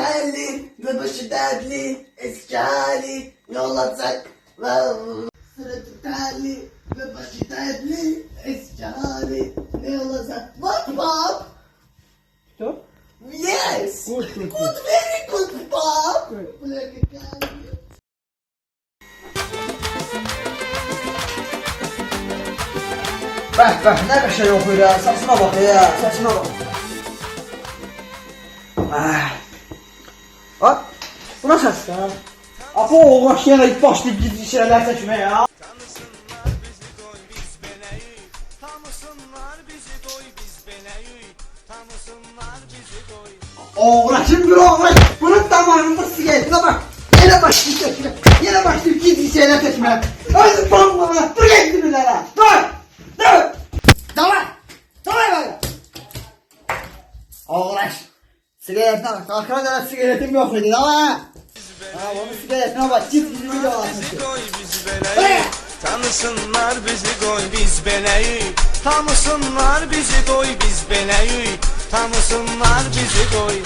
terli ve başı dertli eski hali ne olacak? Terli ve başı dertli eski hali ne olacak? What Bob? Stop. Yes! Good, good, good. Good, very good Bob! Good. Bak ne bir şey okuyor ya. Saçına bak ya. Saçına bak. Ah. Koy biz beləyik Tanısınlar bizi koy biz beləyik Tanısınlar bizi koy Uğraşın bir uğraş. Bunun damarında sigaretine bak. Yine başlayıp seçmeye. Yine başlayıp gizli şeyler seçmeye. Hadi bana. Dur gel gibilere. Dur. Dur. Tamam. Tamam böyle. Uğraş. Sigaretine bak. Arkana kadar sigaretim yok idi ama. Ha. Onun sigaretine bak. Git gizli bir Tanısınlar bizi koy biz beləyik Tanısınlar bizi koy biz beləyik Tanısınlar bizi koy